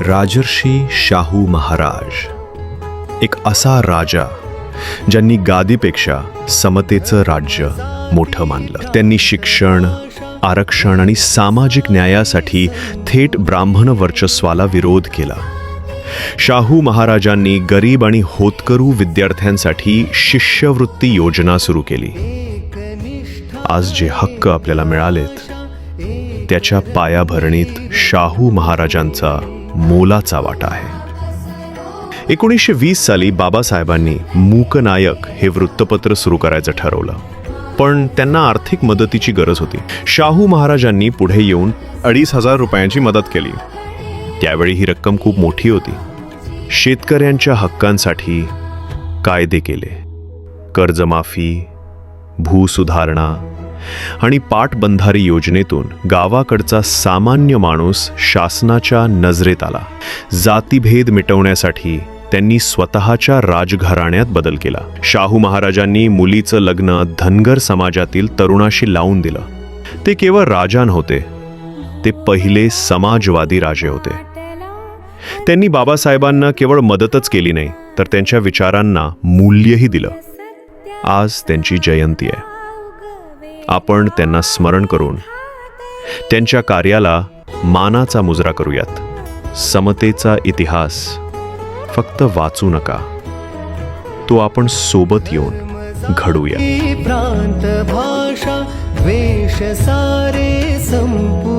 राजर्षी शाहू महाराज. एक असा राजा ज्यांनी गादीपेक्षा समतेचं राज्य मोठं मानलं. त्यांनी शिक्षण आरक्षण आणि सामाजिक न्यायासाठी थेट ब्राह्मण वर्चस्वाला विरोध केला. शाहू महाराजांनी गरीब आणि होतकरू विद्यार्थ्यांसाठी शिष्यवृत्ती योजना सुरू केली. आज जे हक्क आपल्याला मिळालेत त्याच्या पायाभरणीत शाहू महाराजांचा मोलाचा वाटा आहे. एकोणीसशे वीस साली बाबासाहेबांनी मूकनायक हे वृत्तपत्र सुरू करायचं ठरवलं. पण त्यांना आर्थिक मदतीची गरज होती. शाहू महाराजांनी पुढे येऊन अडीच हजार रुपयांची मदत केली. त्यावेळी ही रक्कम खूप मोठी होती. शेतकऱ्यांच्या हक्कांसाठी कायदे केले. कर्जमाफी भूसुधारणा आणि पाटबंधारी योजनेतून गावाकडचा सामान्य माणूस शासनाच्या नजरेत आला. जातीभेद मिटवण्यासाठी त्यांनी स्वतःच्या राजघराण्यात बदल केला. शाहू महाराजांनी मुलीचं लग्न धनगर समाजातील तरुणाशी लावून दिलं. ते केवळ राजा नव्हते ते पहिले समाजवादी राजे होते. त्यांनी बाबासाहेबांना केवळ मदतच केली नाही तर त्यांच्या विचारांना मूल्यही दिलं. आज त्यांची जयंती आहे. आपण त्यांना स्मरण करून त्यांच्या कार्याला मानाचा मुजरा करूयात. समतेचा इतिहास फक्त वाचू नका. तो आपण सोबत येऊन घडूया. प्रांत भाषा वेश सारे संपू